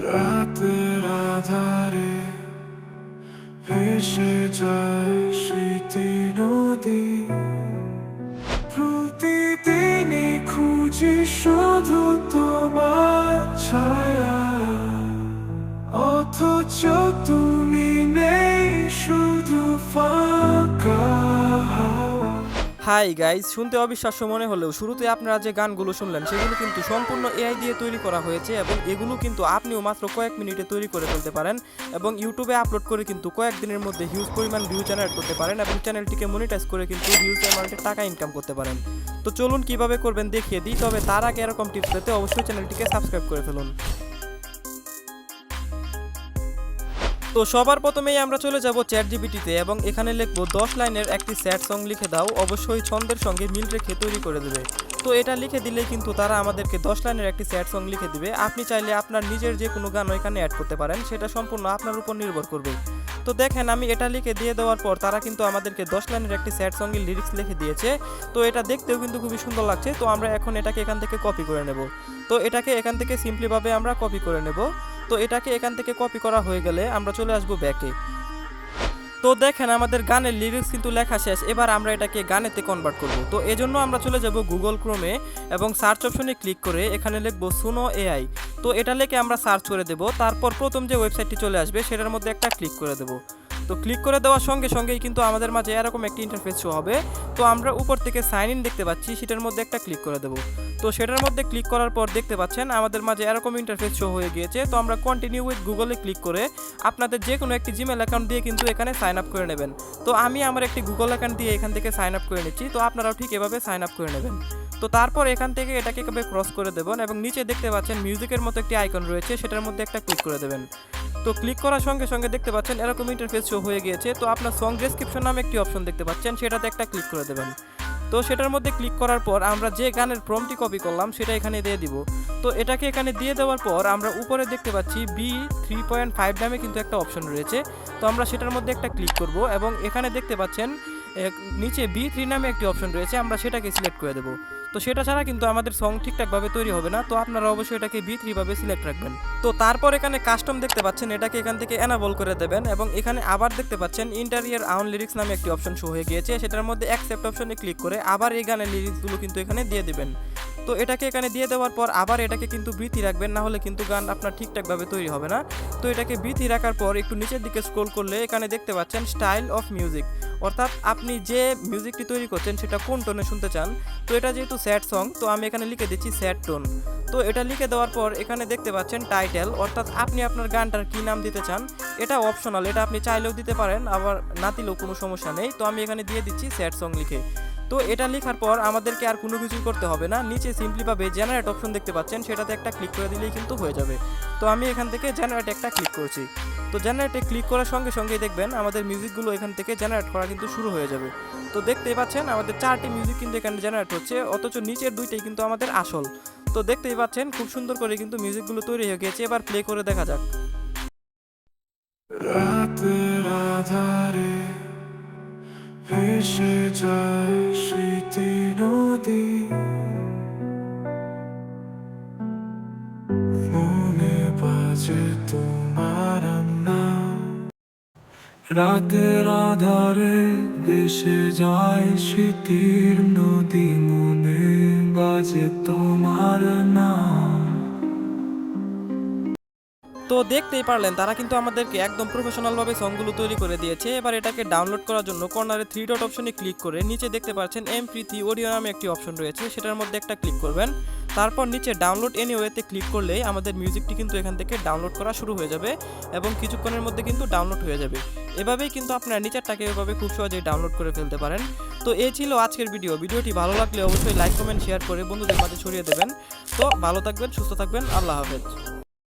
রাতের আধারে ভেসে যায় স্মৃতি নদী। প্রতিদিনই খুঁজি শুধু তোমার ছায়া। অথচ তুমি নেই শুধু ফাঁকা। হাই গাইজ শুনতে অবিশ্বাস্য মনে হলেও শুরুতে আপনারা যে গানগুলো শুনলেন, সেগুলো কিন্তু সম্পূর্ণ এআই দিয়ে তৈরি করা হয়েছে এবং এগুলো কিন্তু আপনিও মাত্র কয়েক মিনিটে তৈরি করে ফেলতে পারেন এবং ইউটিউবে আপলোড করে কিন্তু কয়েক দিনের মধ্যে হিউজ পরিমাণ ভিউ জেনারেট করতে পারেন এবং চ্যানেলটিকে মনিটাইজ করে কিন্তু হিউজ অ্যামাউন্টের টাকা ইনকাম করতে পারেন। তো চলুন কীভাবে করবেন দেখিয়ে দিই, তবে তার আগে এরকম টিপস পেতে অবশ্যই চ্যানেলটিকে সাবস্ক্রাইব করে ফেলুন। তো সবার প্রথমেই আমরা চলে যাব চ্যাট জিবিটিতে এবং এখানে লিখব, দশ লাইনের একটি স্যাড সং লিখে দাও, অবশ্যই ছন্দের সঙ্গে মিল রেখে তৈরি করে দেবে। তো এটা লিখে দিলে কিন্তু তারা আমাদেরকে দশ লাইনের একটি স্যাড সং লিখে দিবে। আপনি চাইলে আপনার নিজের যে কোনো গান এখানে অ্যাড করতে পারেন, সেটা সম্পূর্ণ আপনার উপর নির্ভর করবে। তো দেখেন, আমি এটা লিখে দিয়ে দেওয়ার পর তারা কিন্তু আমাদেরকে দশ লাইনের একটি স্যাড সঙ্গের লিরিক্স লিখে দিয়েছে। তো এটা দেখতেও কিন্তু খুবই সুন্দর লাগছে। তো আমরা এখন এটাকে এখান থেকে কপি করে নেব। তো এটাকে এখান থেকে সিম্পলিভাবে আমরা কপি করে নেব। তো এটাকে এখান থেকে কপি করা হয়ে গেলে আমরা চলে আসব ব্যাকে তো দেখেন আমাদের গানের লিরিক্স কিন্তু লেখা শেষ, এবার আমরা এটাকে গানেতে কনভার্ট করব। তো এজন্য আমরা চলে যাব গুগল ক্রোমে এবং সার্চ অপশনে ক্লিক করে এখানে লিখব সুনো এআই তো এটা লিখে আমরা সার্চ করে দেব, তারপর প্রথম যে ওয়েবসাইটটি চলে আসবে সেটার মধ্যে একটা ক্লিক করে দেব। তো ক্লিক করে দেওয়ার সঙ্গে সঙ্গেই কিন্তু আমাদের মাঝে এরকম একটি ইন্টারফেস শো হবে। তো আমরা উপর থেকে সাইন ইন দেখতে পাচ্ছি, সেটার মধ্যে একটা ক্লিক করে দেব। তো সেটার মধ্যে ক্লিক করার পর দেখতে পাচ্ছেন, আমাদের মাঝে এরকম ইন্টারফেস শো হয়ে গিয়েছে। তো আমরা কন্টিনিউ উইথ গুগলে ক্লিক করে আপনাদের যে কোনো একটি জিমেল অ্যাকাউন্ট দিয়ে কিন্তু এখানে সাইন আপ করে নেবেন। তো আমি আমার একটি গুগল অ্যাকাউন্ট দিয়ে এখান থেকে সাইন আপ করে নিচ্ছি, তো আপনারাও ঠিক এভাবে সাইন আপ করে নেবেন। তো তারপর এখান থেকে এটাকে ক্রস করে দেবেন এবং নিচে দেখতে পাচ্ছেন মিউজিকের মতো একটি আইকন রয়েছে, সেটার মধ্যে একটা ক্লিক করে দেবেন। তো ক্লিক করার সঙ্গে সঙ্গে দেখতে পাচ্ছেন এরকম ইন্টারফেস শো হয়ে গিয়েছে। তো আপনার সং ডেসক্রিপশন নামে একটি অপশন দেখতে পাচ্ছেন, সেটাতে একটা ক্লিক করে দেবেন। তো সেটার মধ্যে ক্লিক করার পর আমরা যে গানের প্রমটি কপি করলাম, সেটা এখানে দিয়ে দিব। তো এটাকে এখানে দিয়ে দেওয়ার পর আমরা উপরে দেখতে পাচ্ছি বি থ্রি পয়েন্ট ফাইভ নামে কিন্তু একটা অপশন রয়েছে। তো আমরা সেটার মধ্যে একটা ক্লিক করব এবং এখানে দেখতে পাচ্ছেন নিচে বি থ্রি নামে একটি অপশন রয়েছে, আমরা সেটাকে সিলেক্ট করে দেবো। তো সেটা ছাড়া কিন্তু আমাদের সং ঠিকঠাকভাবে তৈরি হবে না। তো আপনারা অবশ্যই এটাকে বি থ্রি ভাবে সিলেক্ট রাখবেন। তো তারপর এখানে কাস্টম দেখতে পাচ্ছেন, এটাকে এখান থেকে এনাবল করে দেবেন এবং এখানে আবার দেখতে পাচ্ছেন ইন্টারিয়ার আউন লিরিক্স নামে একটি অপশন শো হয়ে গিয়েছে। সেটার মধ্যে অ্যাকসেপ্ট অপশনে ক্লিক করে আবার এই গানের লিরিক্সগুলো কিন্তু এখানে দিয়ে দেবেন। তো এটাকে এখানে দিয়ে দেওয়ার পর আবার এটাকে কিন্তু বৃথি রাখবেন, না হলে কিন্তু গান আপনার ঠিকঠাকভাবে তৈরি হবে না। তো এটাকে বৃথি রাখার পর একটু নিচের দিকে স্ক্রোল করলে এখানে দেখতে পাচ্ছেন স্টাইল অফ মিউজিক অর্থাৎ আপনি যে মিউজিকটি তৈরি করছেন সেটা কোন টোনে শুনতে চান, তো এটা যেহেতু স্যাড সং, তো আমি এখানে লিখে দিচ্ছি স্যাড টোন। তো এটা লিখে দেওয়ার পর এখানে দেখতে পাচ্ছেন টাইটেল, অর্থাৎ আপনি আপনার গানটার কী নাম দিতে চান, এটা অপশনাল এটা আপনি চাইলেও দিতে পারেন, আবার না দিলেও কোনো সমস্যা নেই। তো আমি এখানে দিয়ে দিচ্ছি স্যাড সং লিখে। তো এটা লেখার পর আমাদেরকে আর কোনো কিছুই করতে হবে না। নিচে সিম্পলিভাবে জেনারেট অপশন দেখতে পাচ্ছেন, সেটাতে একটা ক্লিক করে দিলেই কিন্তু হয়ে যাবে। তো আমি এখান থেকে জেনারেট একটা ক্লিক করছি। তো জেনারেটে ক্লিক করার সঙ্গে সঙ্গেই দেখবেন আমাদের মিউজিকগুলো এখান থেকে জেনারেট করা কিন্তু শুরু হয়ে যাবে। তো দেখতেই পাচ্ছেন আমাদের চারটি মিউজিক কিন্তু এখানে জেনারেট হচ্ছে, অথচ নিচের দুইটাই কিন্তু আমাদের আসল। তো দেখতেই পাচ্ছেন খুব সুন্দর করে কিন্তু মিউজিকগুলো তৈরি হয়ে গিয়েছে, এবার প্লে করে দেখা যাক। রাতের আধারে ভেসে যায় মনে বাজে নাম রাতের আধারে দেশে যায় স্মৃতির নদী মনে বাজে তোমার নাম। তো দেখতেই পারলেন, তারা কিন্তু আমাদেরকে একদম প্রফেশনালভাবে সংগুলো তৈরি করে দিয়েছে। এবার এটাকে ডাউনলোড করার জন্য কর্নারে থ্রি ডট অপশনে ক্লিক করে নিচে দেখতে পাচ্ছেন এম প্রীতি অডিও নামে একটি অপশন রয়েছে, সেটার মধ্যে একটা ক্লিক করবেন। তারপর নিচে ডাউনলোড এনিওয়েতে ক্লিক করলেই আমাদের মিউজিকটি কিন্তু এখান থেকে ডাউনলোড করা শুরু হয়ে যাবে এবং কিছুক্ষণের মধ্যে কিন্তু ডাউনলোড হয়ে যাবে। এভাবেই কিন্তু আপনারা নিচেরটাকে এভাবে খুব সহজেই ডাউনলোড করে ফেলতে পারেন। তো এই ছিল আজকের ভিডিও ভিডিওটি ভালো লাগলে অবশ্যই লাইক কমেন্ট শেয়ার করে বন্ধুদের মাঝে ছড়িয়ে দেবেন। তো ভালো থাকবেন, সুস্থ থাকবেন, আল্লাহ হাফেজ।